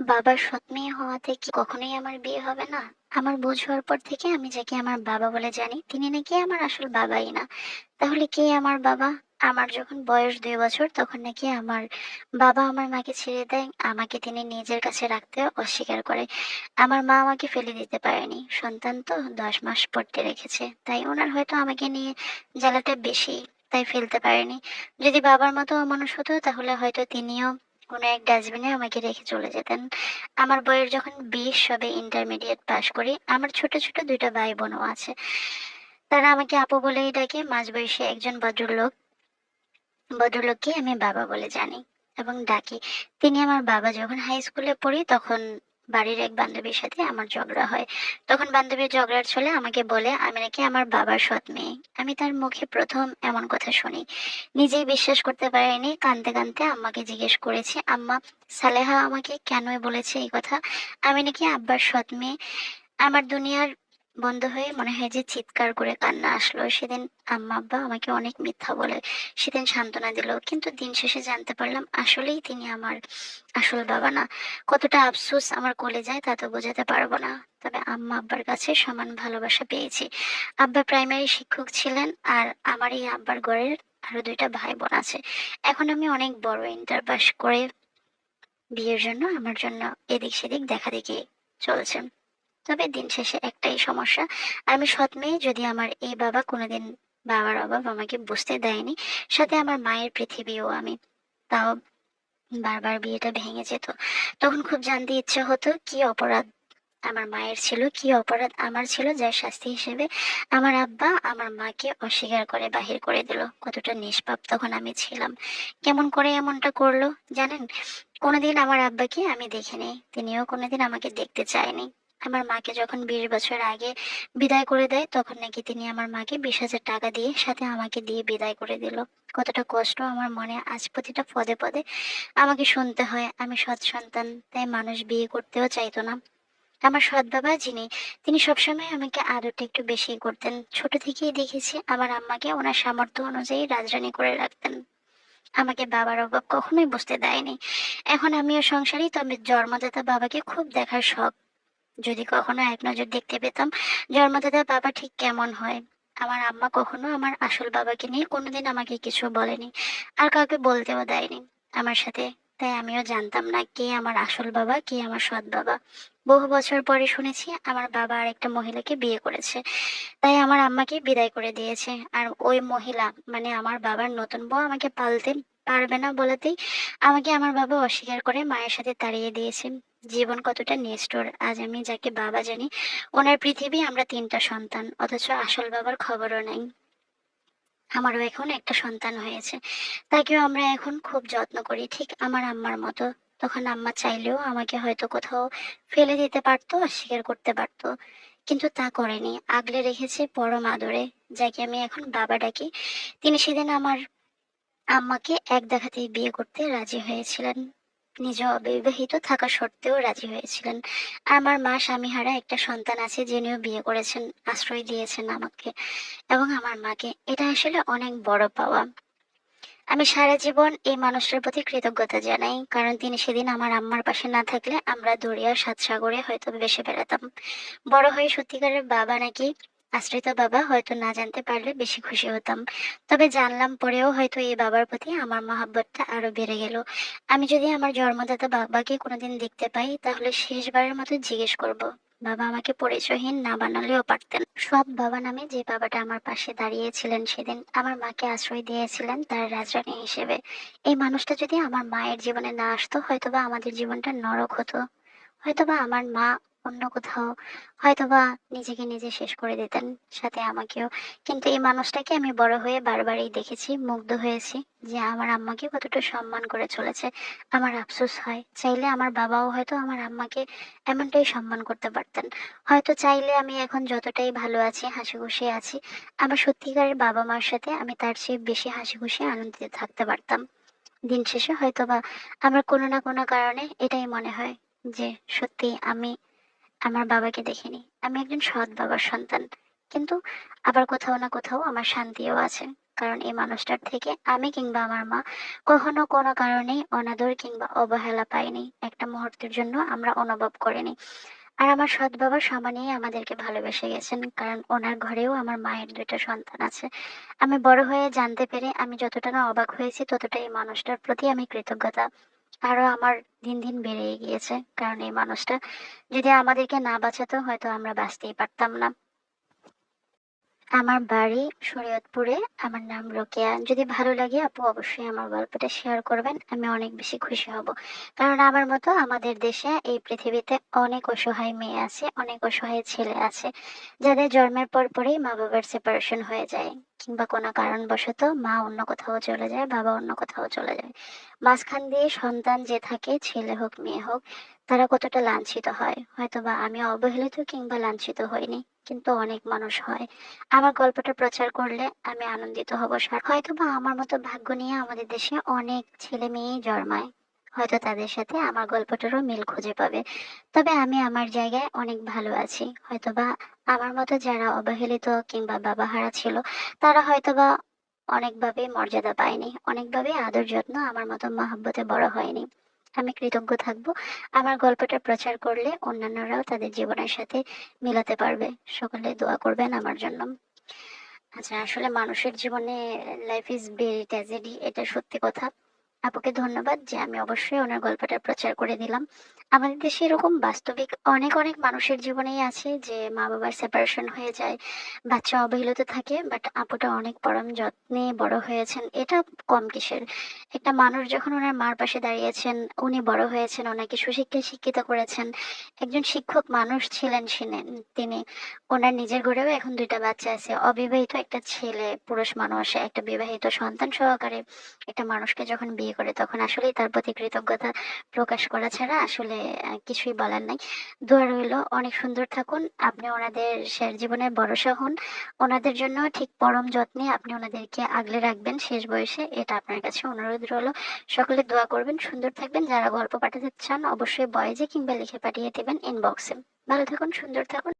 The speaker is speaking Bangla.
বাবার সৎ মেয়ে হওয়াতে কি কখনোই আমার বিয়ে হবে না। আমার বোঝ হওয়ার পর থেকে আমি যাকে আমার বাবা বলে জানি, তিনি নাকি আমার আসল বাবাই না। তাহলে কে আমার বাবা? আমার যখন বয়স দুই বছর, তখন নাকি আমার বাবা আমার মাকে ছেড়ে দেয়, আমাকে তিনি নিজের কাছে রাখতে অস্বীকার করে। আমার মা আমাকে ফেলে দিতে পারেনি। সন্তান তো দশ মাস পড়তে রেখেছে, তাই ওনার হয়তো আমাকে নিয়ে জ্বালাটা বেশি, তাই ফেলতে পারেনি। যদি বাবার মতো মানুষ হতো, তাহলে হয়তো তিনিও কোনো এক ডাস্টবিনে আমাকে রেখে চলে যেতেন। আমার বইয়ের যখন বিশ সবে ইন্টারমিডিয়েট পাশ করি, আমার ছোট ছোট দুইটা ভাই বোনও আছে। তারা আমাকে আপু বলেই ডাকে, মাঝ বয়সী একজন ভদ্রলোক, ভদ্রলোককে আমি বাবা বলে জানি এবং ডাকি। তিনি আমার বাবা যখন হাই স্কুলে পড়ি, তখন বাড়ির এক বান্ধবীর সাথে আমার ঝগড়া হয়। তখন বান্ধবীর ঝগড়ার ছলে আমাকে বলে, আমি নাকি আমার বাবার সৎ মেয়ে। আমি তার মুখে প্রথম এমন কথা শুনি। নিজেই বিশ্বাস করতে পারিনি। কানতে কানতে আম্মাকে জিজ্ঞেস করেছি, আম্মা, সালেহা আমাকে কেনই বলেছে এই কথা? আমি নাকি আব্বার সৎ মেয়ে। আমার দুনিয়ার বন্ধ হয়ে মনে হয় যে চিৎকার করে কান্না আসলো। সেদিন আম্মা, আব্বা আমাকে অনেক মিথ্যা বলে, সেদিন সান্ত্বনা দিল। কিন্তু দিন শেষে জানতে পারলাম আসলেই তিনি আমার আসল বাবা না। কতটা আফসোস আমার কলে যায় তা তো বোঝাতে পারব না। তবে আম্মা, আব্বার কাছে সমান ভালোবাসা পেয়েছি। আব্বা প্রাইমারি শিক্ষক ছিলেন আর আমার এই আব্বার ঘরের আরও দুইটা ভাই বোন আছে। এখন আমি অনেক বড় ইন্টার পাস করে বিয়ের জন্য আমার জন্য এদিক সেদিক দেখা দেখি চলছে। তবে দিন শেষে একটাই সমস্যা, আমি সৎ মেয়ে, যদি আমার এই বাবা কোনোদিন বাবার অভাব আমাকে বুঝতে দেয়নি, সাথে আমার মায়ের পৃথিবীও আমি, তাও বারবার বিয়েটা ভেঙে যেত, তখন খুব জানতে ইচ্ছে হতো কি অপরাধ আমার মায়ের ছিল, কি অপরাধ আমার ছিল, যার শাস্তি হিসেবে আমার আব্বা আমার মাকে অস্বীকার করে বাহির করে দিল, কতটা নিষ্পাপ তখন আমি ছিলাম, কেমন করে এমনটা করল, জানেন? কোনোদিন আমার আব্বাকে আমি দেখিনি, তিনিও কোনোদিন আমাকে দেখতে চায়নি। আমার মাকে যখন বিশ বছর আগে বিদায় করে দেয়, তখন নাকি তিনি আমার মাকে বিশ হাজার টাকা দিয়ে সাথে আমাকে দিয়ে বিদায় করে দিল। কতটা কষ্ট আমার মনে, আজ প্রতিটা পদে পদে আমাকে শুনতে হয়, আমি সৎ সন্তান, তাই মানুষ বিয়ে করতেও চাইতো না। আমার সৎ বাবা যিনি, তিনি সবসময় আমাকে আদরটা একটু বেশি করতেন। ছোট থেকেই দেখেছি আমার আম্মাকে ওনার সামর্থ্য অনুযায়ী রাজরানি করে রাখতেন। আমাকে বাবার অভাব কখনোই বুঝতে দেয়নি। এখন আমিও সংসারী, তবে জন্মদাতা বাবাকে খুব দেখার শখ। যদি কখনো এক নজর দেখতে পেতাম জন্মদাতা বাবা ঠিক কেমন হয়। আমার আম্মা কখনো আমার আসল বাবাকে নিয়ে কোনোদিন আমাকে কিছু বলেনি আর কাউকে বলতেও দেয়নি। আমার সাথে, তাই আমিও জানতাম না কে আমার আসল বাবা, কে আমার সৎ বাবা। বহু বছর পরে শুনেছি আমার বাবা আর একটা মহিলাকে বিয়ে করেছে। তাই আমার আম্মাকে বিদায় করে দিয়েছে। আর ওই মহিলা মানে আমার বাবার নতুন বউ আমাকে পালতে পারবে না বলেতেই। আমাকে আমার বাবা অস্বীকার করে মায়ের সাথে তাড়িয়ে দিয়েছে। জীবন কতটা নিষ্ঠুর, আজ আমি যাকে বাবা জানি, ওনার পৃথিবী আমরা তিনটা সন্তান, অথচ আসল বাবার খবরও নাই। আমারও এখন একটা সন্তান হয়েছে, তাকেও আমরা এখন খুব যত্ন করি, ঠিক আমার আম্মার মতো। তখন আম্মা চাইলেও আমাকে হয়তো কোথাও ফেলে দিতে পারতো, অস্বীকার করতে পারতো, কিন্তু তা করেনি। আগলে রেখেছে পরম আদরে, যাকে আমি এখন বাবা ডাকি। তিনি সেদিন আমার আম্মাকে এক দেখাতেই বিয়ে করতে রাজি হয়েছিলেন। নিজ অবিবাহিত থাকা সত্ত্বেও রাজি হয়েছিলেন। আমার মা স্বামীহারা একটা সন্তান আছে যিনিও বিয়ে করেছেন, আশ্রয় দিয়েছেন আমাকে এবং আমার মাকে। এটা আসলে অনেক বড় পাওয়া। আমি সারা জীবন এই মানুষটার প্রতি কৃতজ্ঞতা জানাই, কারণ তিনি সেদিন আমার আম্মার পাশে না থাকলে আমরা দরিয়া সাত সাগরে হয়তো বেশি বেড়াতাম। বড় হয়ে সত্যিকারের বাবা নাকি আশ্রিত বাবা হয়তো না জানতে পারলে বেশি খুশি হতাম। তবে জানলাম পরেও হয়তো এই বাবার প্রতি আমার মহাব্বতটা আরও বেড়ে গেল। আমি যদি আমার জন্মদাতা বাবাকে কোনোদিন দেখতে পাই, তাহলে শেষবারের মতো জিজ্ঞেস করব, বাবা আমাকে পরিচয়হীন না বানালেও পারতেন সৎ বাবা নামে যে বাবাটা আমার পাশে দাঁড়িয়েছিলেন সেদিন আমার মাকে আশ্রয় দিয়েছিলেন তার রাজরানী হিসেবে। এই মানুষটা যদি আমার মায়ের জীবনে না আসতো, হয়তোবা আমাদের জীবনটা নরক হতো। হয়তোবা আমার মা অন্য কোথাও হয়তোবা নিজেকে নিজে শেষ করে দিতেন, সাথে আমাকেও। কিন্তু এই মানুষটাকে আমি বড় হয়ে বারবারই দেখেছি, মুগ্ধ হয়েছি যে আমার আম্মাকে কতটা সম্মান করে চলেছে। আমার আফসোস হয়, চাইলে আমার বাবাও হয়তো আমার আম্মাকে এমনটাই সম্মান করতে পারতেন। হয়তো চাইলে আমি এখন যতটাই ভালো আছি হাসি খুশি আছি, আমার সত্যিকারের বাবা মার সাথে আমি তার চেয়ে বেশি হাসি খুশি আনন্দিত থাকতে পারতাম। দিন শেষে হয়তোবা আমার কোনো না কোনো কারণে এটাই মনে হয় যে সত্যি আমি আমার বাবাকে দেখিনি। আমি একজন সৎ বাবার সন্তান। কিন্তু আবার কোথাও না কোথাও আমার শান্তিও আছে। কারণ এই মানুষটার থেকে আমি কিংবা আমার মা কখনো কোনো কারণেই অনাদর কিংবা অবহেলা পাইনি। একটা মুহূর্তের জন্য আমরা অনুভব করিনি। আর আমার সৎ বাবা সমানেই আমাদেরকে ভালোবেসে গেছেন। কারণ ওনার ঘরেও আমার মায়ের দুইটা সন্তান আছে। আমি বড় হয়ে জানতে পেরে আমি যতটা না অবাক হয়েছি ততটা এই মানুষটার প্রতি আমি কৃতজ্ঞতা। আরও আমার দিন দিন বেড়েই গিয়েছে। কারণ এই মানুষটা যদি আমাদেরকে না বাঁচাতো, হয়তো আমরা বাঁচতেই পারতাম না। আমার বাড়ি শরীয়তপুরে। আমার নাম রোকেয়া। যদি ভালো লাগে আপু, অবশ্যই আমার গল্পটা শেয়ার করবেন। আমি অনেক বেশি খুশি হব। কারণ আমার মতো আমাদের দেশে এই পৃথিবীতে অনেক অসহায় মেয়ে আছে, অনেক অসহায় ছেলে আছে, যাদের জন্মের পর পরেই মা বাবার সেপারেশন হয়ে যায়। কিংবা কোনো কারণবশত মা অন্য কোথাও চলে যায়, বাবা অন্য কোথাও চলে যায়। মাঝখান দিয়ে সন্তান যে থাকে, ছেলে হোক, মেয়ে হোক তারা কতটা লাঞ্ছিত হয়? হয়তো বা আমি অবহেলিত কিংবা লাঞ্ছিত হইনি, কিন্তু অনেক মানুষ হয়। আমার গল্পটা প্রচার করলে আমি আনন্দিত হব হয়তো বা আমার মতো ভাগ্য নিয়ে আমাদের দেশে অনেক ছেলে মেয়েই জন্মায়। হয়তো তাদের সাথে আমার গল্পটারও মিল খুঁজে পাবে। তবে আমি আমার জায়গায় অনেক ভালো আছি। হয়তোবা আমার মতো যারা অবহেলিত কিংবা বাবাহারা ছিল, তারা হয়তোবা অনেকভাবে মর্যাদা পায়নি। অনেকভাবে আদর যত্ন আমার মতো মহাব্বতে বড় হয়নি। আমি কৃতজ্ঞ থাকব। আমার গল্পটা প্রচার করলে অন্যান্যরাও তাদের জীবনের সাথে মিলাতে পারবে। সকলে দোয়া করবেন আমার জন্য। আচ্ছা আসলে মানুষের জীবনে লাইফ ইজ ভেরি ট্র্যাজেডি এটা সত্যি কথা। আপুকে ধন্যবাদ যে আমি অবশ্যই ওনার গল্পটা প্রচার করে দিলাম। আমাদের দেশে এরকম বাস্তবিক অনেক অনেক মানুষের জীবনেই আছে যে মা বাবার সেপারেশন হয়ে যায়, বাচ্চা অবহেলিত থাকে বাট আপুটা অনেক পরম যত্নে বড় হয়েছেন। এটা কম কিসের? একটা মানুষ যখন ওনার মার পাশে দাঁড়িয়েছেন, উনি বড় হয়েছেন, ওনাকে সুশিক্ষায় শিক্ষিত করেছেন, একজন শিক্ষক মানুষ ছিলেন ছিলেন তিনি। ওনার নিজের ঘরেও এখন দুইটা বাচ্চা আছে, অবিবাহিত একটা ছেলে, পুরুষ মানুষ, একটা বিবাহিত সন্তান সহকারে একটা মানুষকে যখন বিয়ে করে, তখন আসলেই তার প্রতি কৃতজ্ঞতা প্রকাশ করা ছাড়া আসলে কিছুই বলার নাই। দোয়া রইল, অনেক সুন্দর থাকুন। আপনি ওনাদের শেষ জীবনে ভরসা হন। ওনাদের জন্য ঠিক পরম যত্নে আপনি ওনাদেরকে আগলে রাখবেন শেষ বয়সে। এটা আপনার কাছে অনুরোধ রইল। সকলে দোয়া করবেন, সুন্দর থাকবেন। যারা গল্প পাঠাতে চান, অবশ্যই বয়েজে কিংবা লিখে পাঠিয়ে দেবেন ইনবক্সে ভালো থাকুন, সুন্দর থাকুন।